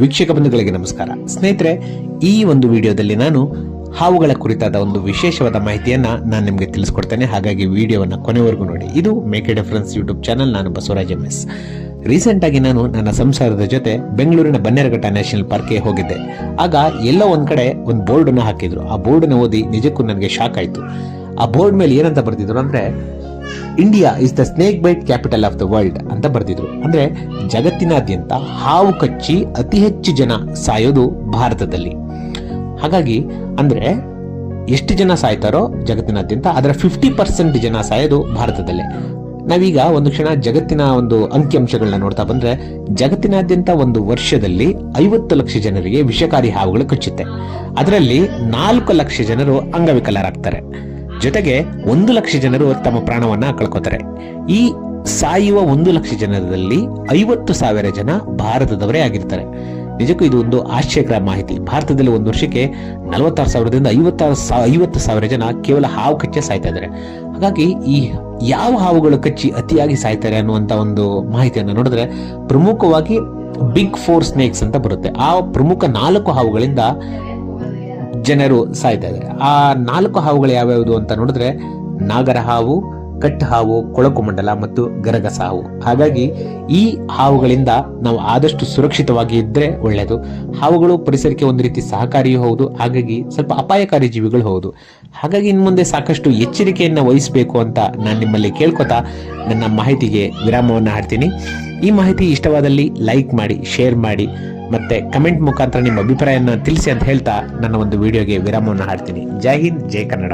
ವೀಕ್ಷಕ ಬಂಧುಗಳಿಗೆ ನಮಸ್ಕಾರ. ಸ್ನೇಹಿತರೆ, ಈ ಒಂದು ವಿಡಿಯೋದಲ್ಲಿ ನಾನು ಹಾವುಗಳ ಕುರಿತಾದ ಒಂದು ವಿಶೇಷವಾದ ಮಾಹಿತಿಯನ್ನು ನಾನು ನಿಮಗೆ ತಿಳಿಸ್ಕೊಡ್ತೇನೆ. ಹಾಗಾಗಿ ವಿಡಿಯೋವನ್ನು ಕೊನೆವರೆಗೂ ನೋಡಿ. ಇದು make a difference YouTube channel, ನಾನು ಬಸವರಾಜ್ ಎಂ ಎಸ್. ರೀಸೆಂಟಾಗಿ ನಾನು ನನ್ನ ಸಂಸಾರದ ಜೊತೆ ಬೆಂಗಳೂರಿನ ಬನ್ನೇರಘಟ್ಟ ನ್ಯಾಷನಲ್ ಪಾರ್ಕ್ಗೆ ಹೋಗಿದ್ದೆ. ಆಗ ಎಲ್ಲೋ ಒಂದು ಕಡೆ ಒಂದು ಬೋರ್ಡನ್ನು ಹಾಕಿದ್ರು. ಆ ಬೋರ್ಡನ್ನು ಓದಿ ನಿಜಕ್ಕೂ ನನಗೆ ಶಾಕ್ ಆಯಿತು. ಆ ಬೋರ್ಡ್ ಮೇಲೆ ಏನಂತ ಬರ್ತಿದ್ರು ಅಂದ್ರೆ India is the snake bite capital of the world ಅಂತ ಬರೆದಿದ್ರು. ಅಂದ್ರೆ ಜಗತ್ತಿನಾದ್ಯಂತ ಹಾವು ಕಚ್ಚಿ ಅತಿ ಹೆಚ್ಚು ಜನ ಸಾಯೋದು ಭಾರತದಲ್ಲಿ. ಹಾಗಾಗಿ ಅಂದ್ರೆ ಎಷ್ಟು ಜನ ಸಾಯ್ತಾರೋ ಜಗತ್ತಿನಾದ್ಯಂತ ಅದರ ಫಿಫ್ಟಿ ಪರ್ಸೆಂಟ್ ಜನ ಸಾಯೋದು ಭಾರತದಲ್ಲೇ. ನಾವೀಗ ಒಂದು ಕ್ಷಣ ಜಗತ್ತಿನ ಒಂದು ಅಂಕಿಅಂಶಗಳನ್ನ ನೋಡ್ತಾ ಬಂದ್ರೆ ಜಗತ್ತಿನಾದ್ಯಂತ ಒಂದು ವರ್ಷದಲ್ಲಿ ಐವತ್ತು ಲಕ್ಷ ಜನರಿಗೆ ವಿಷಕಾರಿ ಹಾವುಗಳು ಕಚ್ಚುತ್ತೆ. ಅದರಲ್ಲಿ ನಾಲ್ಕು ಲಕ್ಷ ಜನರು ಅಂಗವಿಕಲರಾಗ್ತಾರೆ. ಜೊತೆಗೆ ಒಂದು ಲಕ್ಷ ಜನರು ತಮ್ಮ ಪ್ರಾಣವನ್ನ ಕಳ್ಕೋತಾರೆ. ಈ ಸಾಯುವ ಒಂದು ಲಕ್ಷ ಜನರಲ್ಲಿ ಐವತ್ತು ಸಾವಿರ ಜನ ಭಾರತದವರೇ ಆಗಿರ್ತಾರೆ. ನಿಜಕ್ಕೂ ಇದು ಒಂದು ಆಶ್ಚರ್ಯಕರ ಮಾಹಿತಿ. ಭಾರತದಲ್ಲಿ ಒಂದು ವರ್ಷಕ್ಕೆ ನಲವತ್ತಾರು ಸಾವಿರದಿಂದ ಐವತ್ತಾರು ಐವತ್ತು ಸಾವಿರ ಜನ ಕೇವಲ ಹಾವು ಕಚ್ಚೆ ಸಾಯ್ತಾ ಇದ್ದಾರೆ. ಹಾಗಾಗಿ ಈ ಯಾವ ಹಾವುಗಳು ಕಚ್ಚಿ ಅತಿಯಾಗಿ ಸಾಯ್ತಾರೆ ಅನ್ನುವಂತ ಒಂದು ಮಾಹಿತಿಯನ್ನು ನೋಡಿದ್ರೆ ಪ್ರಮುಖವಾಗಿ ಬಿಗ್ ಫೋರ್ ಸ್ನೇಕ್ಸ್ ಅಂತ ಬರುತ್ತೆ. ಆ ಪ್ರಮುಖ ನಾಲ್ಕು ಹಾವುಗಳಿಂದ ಜನರು ಸಾಯ್ತಾ ಇದ್ದಾರೆ. ಆ ನಾಲ್ಕು ಹಾವುಗಳು ಯಾವ್ಯಾವುದು ಅಂತ ನೋಡಿದ್ರೆ ನಾಗರ ಹಾವು ಕಟ್ ಹಾವು, ಕೊಳಕು ಮಂಡಲ ಮತ್ತು ಗರಗಸ ಹಾವು. ಹಾಗಾಗಿ ಈ ಹಾವುಗಳಿಂದ ನಾವು ಆದಷ್ಟು ಸುರಕ್ಷಿತವಾಗಿ ಇದ್ರೆ ಒಳ್ಳೆಯದು ಹಾವುಗಳು ಪರಿಸರಕ್ಕೆ ಒಂದು ರೀತಿ ಸಹಕಾರಿಯೂ ಹೌದು, ಹಾಗಾಗಿ ಸ್ವಲ್ಪ ಅಪಾಯಕಾರಿ ಜೀವಿಗಳು ಹೌದು. ಹಾಗಾಗಿ ಇನ್ನು ಮುಂದೆ ಸಾಕಷ್ಟು ಎಚ್ಚರಿಕೆಯನ್ನು ವಹಿಸಬೇಕು ಅಂತ ನಾನು ನಿಮ್ಮಲ್ಲಿ ಕೇಳ್ಕೊತಾ ನನ್ನ ಮಾಹಿತಿಗೆ ವಿರಾಮವನ್ನು ಹಾಡ್ತೀನಿ. ಈ ಮಾಹಿತಿ ಇಷ್ಟವಾದಲ್ಲಿ ಲೈಕ್ ಮಾಡಿ, ಶೇರ್ ಮಾಡಿ, ಮತ್ತೆ ಕಮೆಂಟ್ ಮುಖಾಂತರ ನಿಮ್ಮ ಅಭಿಪ್ರಾಯವನ್ನು ತಿಳಿಸಿ ಅಂತ ಹೇಳ್ತಾ ನನ್ನ ಒಂದು ವಿಡಿಯೋಗೆ ವಿರಾಮವನ್ನು ಹಾಡ್ತೀನಿ. ಜೈ ಹಿಂದ್, ಜೈ ಕನ್ನಡ